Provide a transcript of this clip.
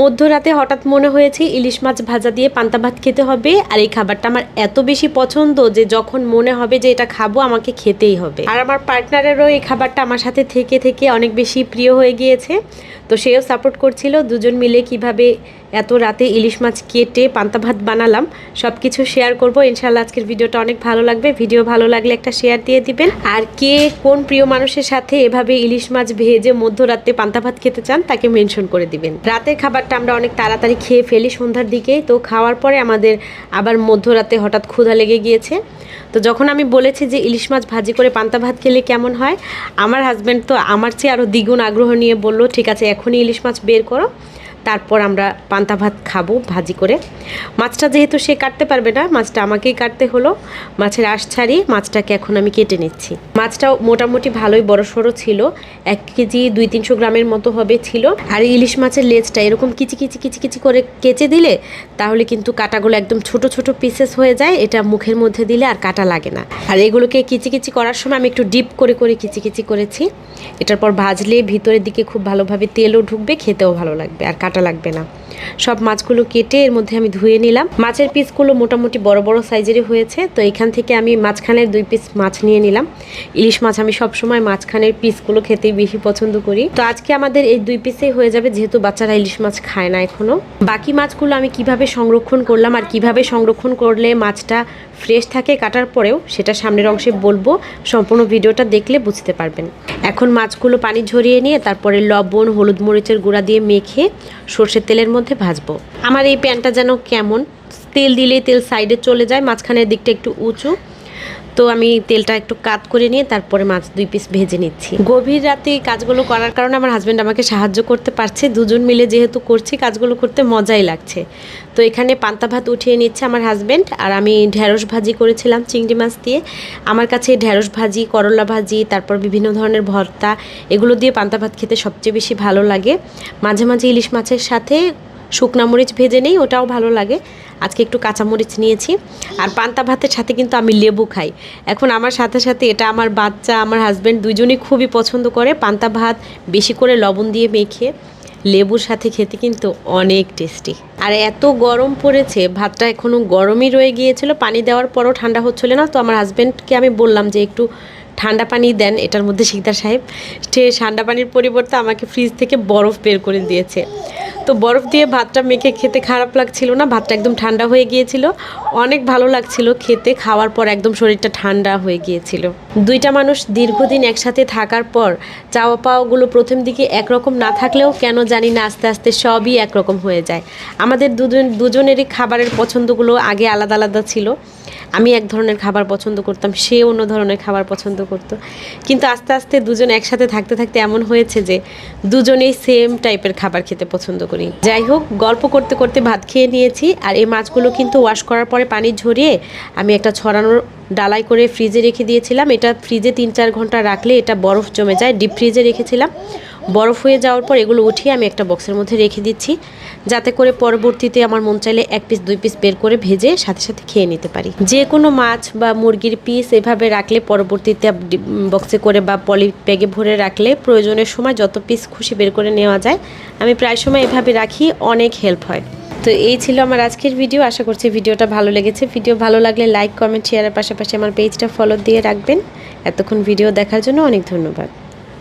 মধ্যরাতে হঠাৎ মনে হয়েছে ইলিশ মাছ ভাজা দিয়ে পান্তা ভাত খেতে হবে, আর এই খাবারটা আমার এত বেশি পছন্দ যে যখন মনে হবে যে এটা খাব, আমাকে খেতেই হবে। আর আমার পার্টনারেরও এই খাবারটা আমার সাথে থেকে থেকে অনেক বেশি প্রিয় হয়ে গিয়েছে। তো সেও সাপোর্ট করছিল। দুজন মিলে কীভাবে এত রাতে ইলিশ মাছ কেটে পান্তা ভাত বানালাম সব কিছু শেয়ার করব। ইনশাল্লাহ আজকের ভিডিওটা অনেক ভালো লাগবে। ভিডিও ভালো লাগলে একটা শেয়ার দিয়ে দিবেন। আর কে কোন প্রিয় মানুষের সাথে এভাবে ইলিশ মাছ ভেজে মধ্যরাতে পান্তা ভাত খেতে চান, তাকে মেনশন করে দিবেন। রাতের খাবারটা আমরা অনেক তাড়াতাড়ি খেয়ে ফেলি সন্ধ্যার দিকে। তো খাওয়ার পরে আমাদের আবার মধ্যরাতে হঠাৎ ক্ষুধা লেগে গিয়েছে। তো যখন আমি বলেছি যে ইলিশ মাছ ভাজি করে পান্তা ভাত খেলে কেমন হয়, আমার হাজব্যান্ড তো আমার চেয়ে আরও দ্বিগুণ আগ্রহ নিয়ে বলল, ঠিক আছে, এখনই ইলিশ মাছ বের করো। তারপর আমরা পান্তা ভাত খাব ভাজি করে। মাছটা যেহেতু সে কাটতে পারবে না, মাছটা আমাকেই কাটতে হলো। মাছের আশ ছাড়িয়ে মাছটাকে এখন আমি কেটে নিচ্ছি। মাছটাও মোটামুটি ভালোই বড় সড়ো ছিল, এক কেজি দুই তিনশো গ্রামের মতো হবে ছিল। আর ইলিশ মাছের লেজটা এরকম কিচি কিচি কিচি কিচি করে কেচে দিলে তাহলে কিন্তু কাটাগুলো একদম ছোট ছোট পিসেস হয়ে যায়, এটা মুখের মধ্যে দিলে আর কাটা লাগে না। আর এগুলোকে কিচি কিচি করার সময় আমি একটু ডিপ করে করে কিচি কিচি করেছি। এটার পর ভাজলে ভিতরের দিকে খুব ভালোভাবে তেলও ঢুকবে, খেতেও ভালো লাগবে। আর কাটা লাগবে না। সব মাছগুলো কেটে এর মধ্যে আমি ধুয়ে নিলাম। মাছের পিসগুলো মোটামুটি বড় বড় সাইজেরই হয়েছে, তো এখান থেকে আমি মাঝখানের দুই পিস মাছ নিয়ে নিলাম। ইলিশ মাছ আমি সবসময় মাঝখানের পিসগুলো খেতেই বেশি পছন্দ করি। তো আজকে আমাদের এই দুই পিসেই হয়ে যাবে, যেহেতু বাচ্চারা ইলিশ মাছ খায় না এখনও। বাকি মাছগুলো আমি কীভাবে সংরক্ষণ করলাম আর কীভাবে সংরক্ষণ করলে মাছটা ফ্রেশ থাকে কাটার পরেও, সেটা সামনের অংশে বলব। সম্পূর্ণ ভিডিওটা দেখলে বুঝতে পারবেন। এখন মাছগুলো পানি ঝরিয়ে নিয়ে তারপরে লবণ, হলুদ মরিচের গুঁড়া দিয়ে মেখে সর্ষের তেলের মধ্যে ভাজবো। আমার এই প্যানটা যেন কেমন, তেল দিলেই তেল সাইডে চলে যায়, মাঝখানের দিকটা একটু উঁচু। তো আমি তেলটা একটু কাত করে নিয়ে তারপরে মাছ দুই পিস ভেজে নিচ্ছি। গভীর রাতে কাজগুলো করার কারণে আমার হাজব্যান্ড আমাকে সাহায্য করতে পারছে। দুজন মিলে যেহেতু করছি, কাজগুলো করতে মজাই লাগছে। তো এখানে পান্তা ভাত উঠিয়ে নিচ্ছে আমার হাজব্যান্ড আর আমি ঢ্যাঁড়স ভাজি করেছিলাম চিংড়ি মাছ দিয়ে। আমার কাছে ঢ্যাঁড়স ভাজি, করলা ভাজি, তারপর বিভিন্ন ধরনের ভর্তা, এগুলো দিয়ে পান্তা ভাত খেতে সবচেয়ে বেশি ভালো লাগে। মাঝে মাঝে ইলিশ মাছের সাথে শুকনা মরিচ ভেজে নেই, ওটাও ভালো লাগে। আজকে একটু কাঁচামরিচ নিয়েছি। আর পান্তা ভাতের সাথে কিন্তু আমি লেবু খাই। এখন আমার সাথে সাথে এটা আমার বাচ্চা, আমার হাজব্যান্ড দুজনেই খুবই পছন্দ করে। পান্তা ভাত বেশি করে লবণ দিয়ে মেখে লেবুর সাথে খেতে কিন্তু অনেক টেস্টি আর এত গরম পড়েছে, ভাতটা এখনও গরমই রয়ে গিয়েছিল। পানি দেওয়ার পরও ঠান্ডা হচ্ছিল না। তো আমার হাজব্যান্ডকে আমি বললাম যে একটু ঠান্ডা পানি দেন, এটার মধ্যে শিকদার সাহেব। সে ঠান্ডা পানির পরিবর্তে আমাকে ফ্রিজ থেকে বরফ বের করে দিয়েছে। তো বরফ দিয়ে ভাতটা মেখে খেতে খারাপ লাগছিল না, ভাতটা একদম ঠান্ডা হয়ে গিয়েছিল। অনেক ভালো লাগছিল খেতে, খাওয়ার পর একদম শরীরটা ঠান্ডা হয়ে গিয়েছিল। দুইটা মানুষ দীর্ঘদিন একসাথে থাকার পর চাওয়া পাওয়াগুলো প্রথম দিকে একরকম না থাকলেও কেন জানি না আস্তে আস্তে সবই একরকম হয়ে যায়। আমাদের দুজন, দুজনেরই খাবারের পছন্দগুলো আগে আলাদা আলাদা ছিল। আমি এক ধরনের খাবার পছন্দ করতাম, সে অন্য ধরনের খাবার পছন্দ করত। কিন্তু আস্তে আস্তে দুজন একসাথে থাকতে থাকতে এমন হয়েছে যে দুজনেই সেম টাইপের খাবার খেতে পছন্দ করি। যাই হোক, গল্প করতে করতে ভাত খেয়ে নিয়েছি আর এই মাছগুলো কিন্তু ওয়াশ করার পরে পানি ঝরিয়ে আমি একটা ছড়ানোর ডালাই করে ফ্রিজে রেখে দিয়েছিলাম। এটা ফ্রিজে তিন চার ঘণ্টা রাখলে এটা বরফ জমে যায় ডিপ ফ্রিজে রেখেছিলাম। বরফ হয়ে যাওয়ার পর এগুলো উঠিয়ে আমি একটা বক্সের মধ্যে রেখে দিচ্ছি। যাতে করে পরবর্তীতে আমার মন চাইলে এক পিস দুই পিস বের করে ভেজে সাথে সাথে খেয়ে নিতে পারি। যে কোনো মাছ বা মুরগির পিস এভাবে রাখলে পরবর্তীতে বক্সে করে বা পলি ব্যাগে ভরে রাখলে প্রয়োজনের সময় যত পিস খুশি বের করে নেওয়া যায়, আমি প্রায় সময় এভাবে রাখি, অনেক হেল্প হয়। তো এই ছিল আমার আজকের ভিডিও আশা করছি ভিডিওটা ভালো লেগেছে। ভিডিও ভালো লাগলে লাইক কমেন্ট শেয়ারের পাশাপাশি আমার পেজটা ফলো দিয়ে রাখবেন। এতক্ষণ ভিডিও দেখার জন্য অনেক ধন্যবাদ।